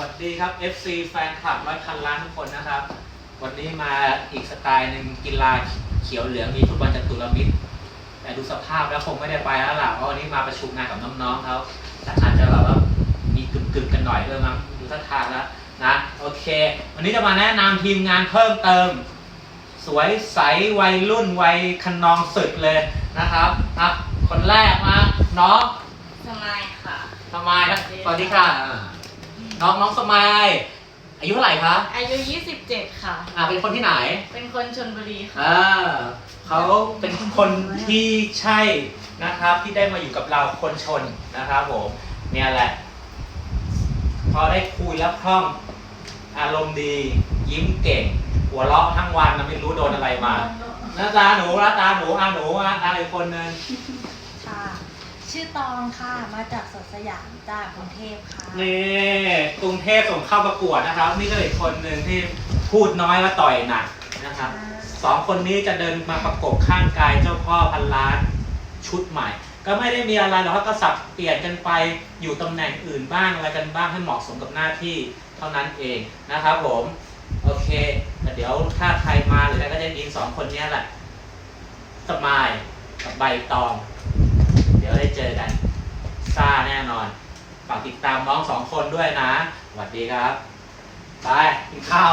วัสดีครับ FC แฟนคลับร้อยพันล้านทุกคนนะครับ วันนี้มาอีกสไตล์หนึ่งกีฬาเขียวเหลืองมีฟุตบอลจตุรมิตร แต่ดูสภาพแล้วคงไม่ได้ไปแล้วล่ะเพราะวันนี้มาประชุมงานกับน้องๆเขาแต่อาจจะแบบว่ามีกึ่งๆกันหน่อยด้วยมั้งดูท่าทางแล้วนะโอเค วันนี้จะมาแนะนำทีมงานเพิ่มเติม สวยใสวัยรุ่นวัยคันนองศึกเลยนะครับอะคนแรกมาน้องสมายค่ะสมายครับสวัสดีค่ะ น้องน้องสมายอายุเท่าไหร่คะอายุ 27 ค่ะ อ่าเป็นคนที่ไหนเป็นคนชนบุรีค่ะ อ่าเขาเป็นคนที่ใช่นะครับ ที่ได้มาอยู่กับเราคนชนนะครับผมเนี่ยแหละ พอได้คุยแล้วคล่องอารมณ์ดียิ้มเก่ง หัวเราะทั้งวันนะไม่รู้โดนอะไรมาหน้าตาหนูหน้าตาหนูอะหนูอะอะอีกคนนึง ค่ะ ชื่อตองค่ะมาจากสวนสยามจากกรุงเทพค่ะ นี่กรุงเทพส่งเข้าประกวดนะครับ นี่ก็อีกคนหนึ่งที่พูดน้อยและต่อยหนักนะครับสองคนนี้จะเดินมาประกบข้างกายเจ้าพ่อพันล้านชุดใหม่ ก็ไม่ได้มีอะไรหรอกครับก็สับเปลี่ยนกันไปอยู่ตำแหน่งอื่นบ้างอะไรกันบ้างให้เหมาะสมกับหน้าที่เท่านั้นเองนะครับผมโอเคแต่เดี๋ยวถ้าใครมาหรืออะไรก็จะยินสองคนเนี้ยแหละสมายกับใบตองเดี๋ยวได้เจอกันซ่าแน่นอน ฝากติดตามน้องสองคนด้วยนะ สวัสดีครับ ไปกินข้าว